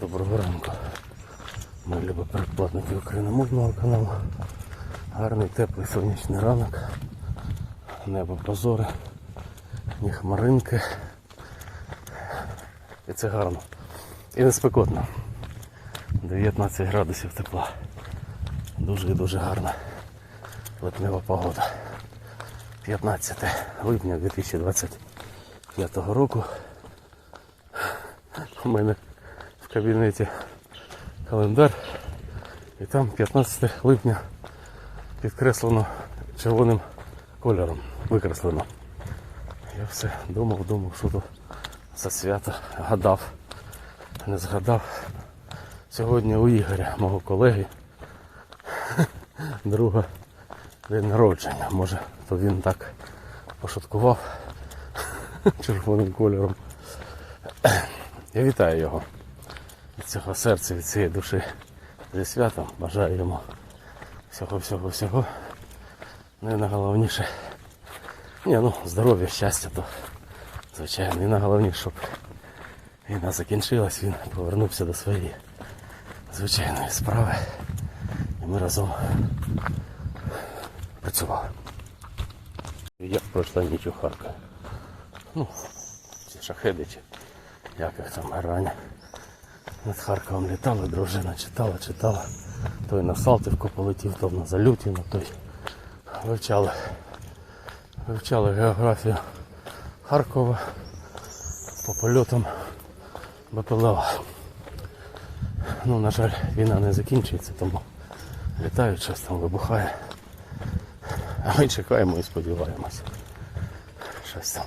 Доброго ранку. Ми любі передплатники україномовного каналу. Гарний теплий сонячний ранок. Небо прозоре, ні хмаринки. І це гарно. І не спекотно. 19 градусів тепла. Дуже і дуже гарна липнева погода. 15 липня 2025 року. У мене в кабінеті календар. І там 15 липня підкреслено червоним кольором. Викреслено. Я все думав, думав, що тут за свято. Гадав. Не згадав. Сьогодні у Ігоря, мого колеги, друга день народження. Може, то він так пошуткував червоним кольором. Я вітаю його від цього серця, від цієї душі зі святом. Бажаю йому всього, всього, всього. Ну і найголовніше. Ні, ну, здоров'я, щастя, то звичайно. І найголовніше, щоб війна закінчилась, він повернувся до своєї звичайної справи. І ми разом працювали. Як пройшла ніч у Харкові. Ну, ці шахеди чи як їх там Над Харковом літали, дружина читала, читала. Той на Салтівку полетів, то на Залютіно, той вивчали, вивчали географію Харкова по польотам БПЛА. Ну, на жаль, війна не закінчується, тому літають, щось там вибухає. А ми чекаємо і сподіваємося. Щось там.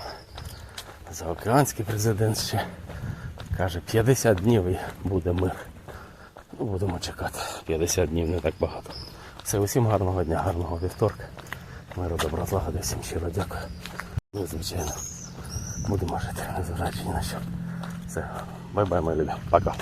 Заокеанський президент ще каже 50 днів і буде мир. Ну, будемо чекати. 50 днів не так багато. Все, усім гарного дня, гарного вівторка. Миру, добра, злагоди, всім щиро дякую. Ну, звичайно, будемо жити, незважаючи ні на що. Все, бай-бай, мої любі. Пока.